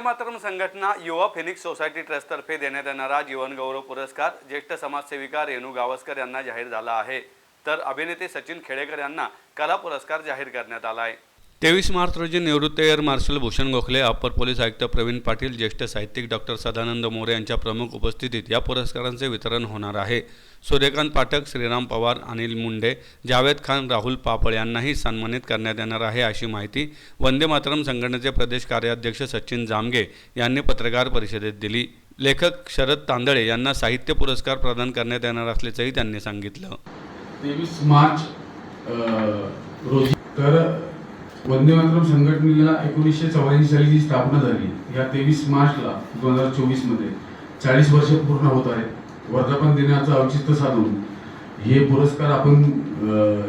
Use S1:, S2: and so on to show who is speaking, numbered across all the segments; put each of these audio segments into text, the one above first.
S1: मातरम संघटना युवा Phoenix society ट्रस्टतर्फे देण्यात येणारा जीवनगौरव पुरस्कार ज्येष्ठ समाजसेविका रेणू गावस्कर यांना जाहीर झाला आहे. तर अभिनेते सचिन खेडेकर यांना कला पुरस्कार जाहीर करण्यात आला आहे. तेवीस मार्च रोजी निवृत्त air marshal Bhushan Gokhale upper police आयुक्त प्रवीण पाटील ज्येष्ठ साहित्यिक डॉक्टर सदानंद मोरे यांच्या प्रमुख उपस्थितीत या पुरस्कारांचे वितरण होणार आहे. सूर्यकांत पाठक श्रीराम पवार अनिल मुंडे जावेद खान राहुल पापळ यांनाही सन्मानित करण्यात येणार आहे अशी माहिती वंदे मातरम संघटनेचे प्रदेश कार्याध्यक्ष सचिन जामगे यांनी पत्रकार परिषदेत दिली. लेखक शरद तांदळे यांना साहित्य पुरस्कार प्रदान करण्यात येणार असल्याचंही त्यांनी सांगितलं.
S2: तेवीस मार्च रोजी तर वंदे मातरम संघटनेला एकोणीसशे चौऱ्याऐंशी साली जी स्थापना झाली या तेवीस मार्चला दोन हजार चोवीसमध्ये चाळीस वर्ष पूर्ण होत आहेत. वर्धापन दिनाचं औचित्य साधून हे पुरस्कार आपण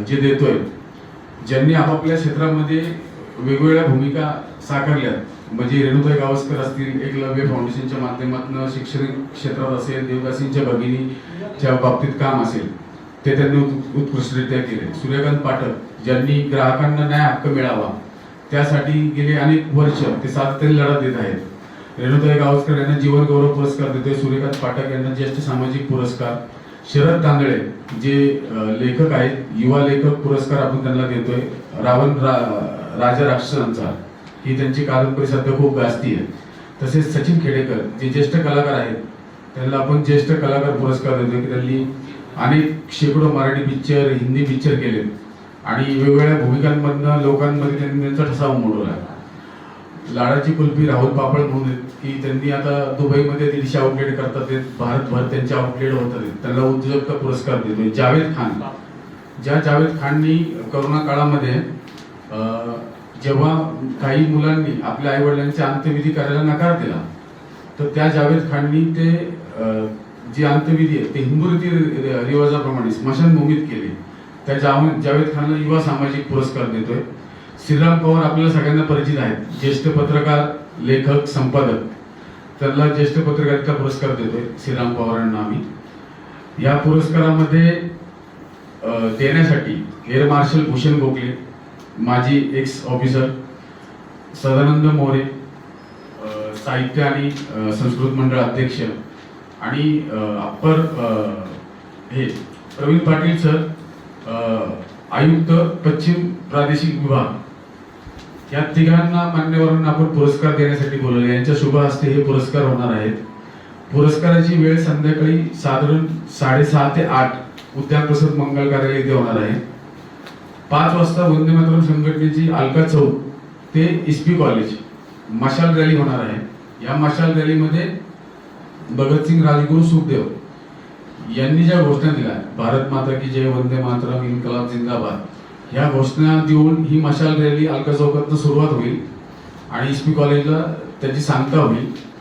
S2: जे देतोय ज्यांनी आपापल्या क्षेत्रामध्ये वेगवेगळ्या भूमिका साकारल्यात म्हणजे रेणुताई गावस्कर असतील एकलव्य फाउंडेशनच्या माध्यमातून शिक्षण क्षेत्रात असेल देवदासींच्या भगिनीच्या बाबतीत काम असेल ते त्यांनी उत्कृष्टरित्या केले. सूर्यकांत पाठक ज्यांनी ग्राहकांना न्याय हक्क मिळावा त्यासाठी गेले अनेक वर्ष ते सातत्याने लढा देत आहेत. रेणुताई गावस्कर यांना जीवन गौरव पुरस्कार देतोय. सूर्यकांत पाठक यांना ज्येष्ठ सामाजिक पुरस्कार. शरद तांदळे जे लेखक आहेत युवा लेखक पुरस्कार आपण त्यांना देतोय. रावण रा, राजा राक्षसांचा. ही त्यांची कादंबरी सध्या खूप गाजती आहे. तसेच सचिन खेडेकर जे ज्येष्ठ कलाकार आहेत त्यांना आपण ज्येष्ठ कलाकार पुरस्कार देतोय की त्यांनी अनेक शेकडो मराठी पिक्चर हिंदी पिक्चर केले. आणि वेगवेगळ्या भूमिकांमधनं लोकांमध्ये त्यांनी त्यांचा ठसा उमटवला लाडाची कुल्फी राहुल पापळ म्हणून की त्यांनी आता दुबईमध्ये दीडशे आउटलेट करतात भारतभर त्यांचे आउटलेट होतात त्यांना उद्योजकता पुरस्कार देतोय. जावेद खान. ज्या जावेद खाननी करोना काळामध्ये जेव्हा काही मुलांनी आपल्या आईवडिलांचे अंत्यविधी करायला नकार दिला तर त्या जावेद खाननी ते जी अंत्यविधी आहे ते हिंदू रीती रिवाजाप्रमाणे स्मशानभूमीत केले. त्या जावेद जावेद खानला युवा सामाजिक पुरस्कार देतोय. श्रीराम पवार आपल्याला सगळ्यांना परिचित आहेत. ज्येष्ठ पत्रकार लेखक संपादक. त्यांना ज्येष्ठ पत्रकारिता पुरस्कार देतोय श्रीराम पवारांना आम्ही. या पुरस्कारामध्ये देण्यासाठी एअर मार्शल भूषण गोखले माजी एक्स ऑफिसर सदानंद मोरे साहित्य आणि संस्कृत मंडळ अध्यक्ष आणि अप्पर हे प्रवीण पाटील सर आयुक्त पश्चिम प्रादेशिक विभाग. या तिघांना मान्यवरांना आपण पुरस्कार देण्यासाठी बोलवले. यांच्या शुभ हस्ते हे पुरस्कार होणार आहेत. पुरस्काराची वेळ संध्याकाळी साधारण साडेसहा ते आठ उद्यान प्रसाद मंगल कार्यालय इथे होणार आहे. पाच वाजता वंदे मातरम संघटनेची अलका चौक ते इस्पी कॉलेज मशाल रॅली होणार आहे. या मशाल रॅलीमध्ये भगतसिंग राजगुरू सुखदेव यांनी ज्या घोषणा दिल्या भारत माता की जय वंदे मातरम इन्कलाब जिंदाबाद ह्या घोषणा देऊन ही मशाल रॅली अलका चौकातनं सुरुवात होईल आणि इस्पी कॉलेजला त्याची सांगता होईल.